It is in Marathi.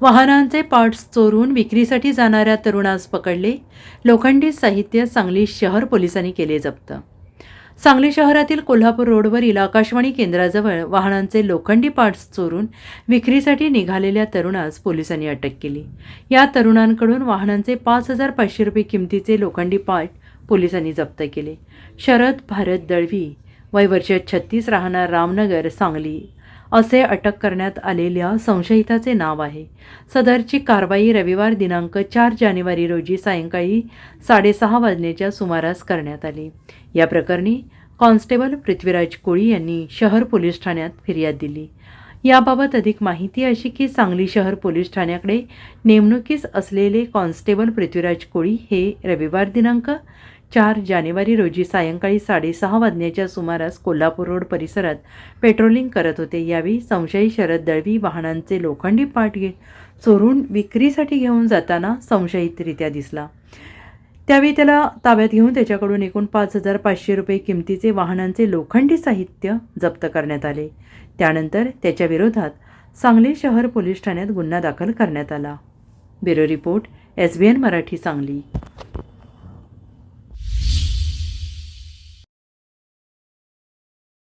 वाहनांचे पार्ट्स चोरून विक्रीसाठी जाणाऱ्या तरुणास पकडले. लोखंडी साहित्य सांगली शहर पोलिसांनी केले जप्त. सांगली शहरातील कोल्हापूर रोडवरील आकाशवाणी केंद्राजवळ वाहनांचे लोखंडी पार्ट्स चोरून विक्रीसाठी निघालेल्या तरुणास पोलिसांनी अटक केली. या तरुणांकडून वाहनांचे पाच हजार पाचशे रुपये किमतीचे लोखंडी पार्ट पोलिसांनी जप्त केले. शरद भारत दळवी वय वर्ष छत्तीस राहणार रामनगर सांगली. असे अटक करण्यात आलेल्या संशयिताचे नाव आहे. सदरची कारवाई रविवार दिनांक चार जानेवारी रोजी सायंकाळी साडेसहा वाजण्याच्या सुमारास करण्यात आली. या प्रकरणी कॉन्स्टेबल पृथ्वीराज कोळी यांनी शहर पोलीस ठाण्यात फिर्याद दिली. याबाबत अधिक माहिती अशी की सांगली शहर पोलीस ठाण्याकडे नेमणुकीस असलेले कॉन्स्टेबल पृथ्वीराज कोळी हे रविवार दिनांक चार जानेवारी रोजी सायंकाळी साडेसहा वाजण्याच्या सुमारास कोल्हापूर रोड परिसरात पेट्रोलिंग करत होते. यावेळी संशयी शरद दळवी वाहनांचे लोखंडी पाठ चोरून विक्रीसाठी घेऊन जाताना संशयितरित्या दिसला. त्यावेळी त्याला ताब्यात घेऊन त्याच्याकडून एकूण पाच हजार पाचशे रुपये किमतीचे वाहनांचे लोखंडी साहित्य जप्त करण्यात आले. त्यानंतर त्याच्याविरोधात सांगली शहर पोलीस ठाण्यात गुन्हा दाखल करण्यात आला. Bureau report S B N Marathi Sangli.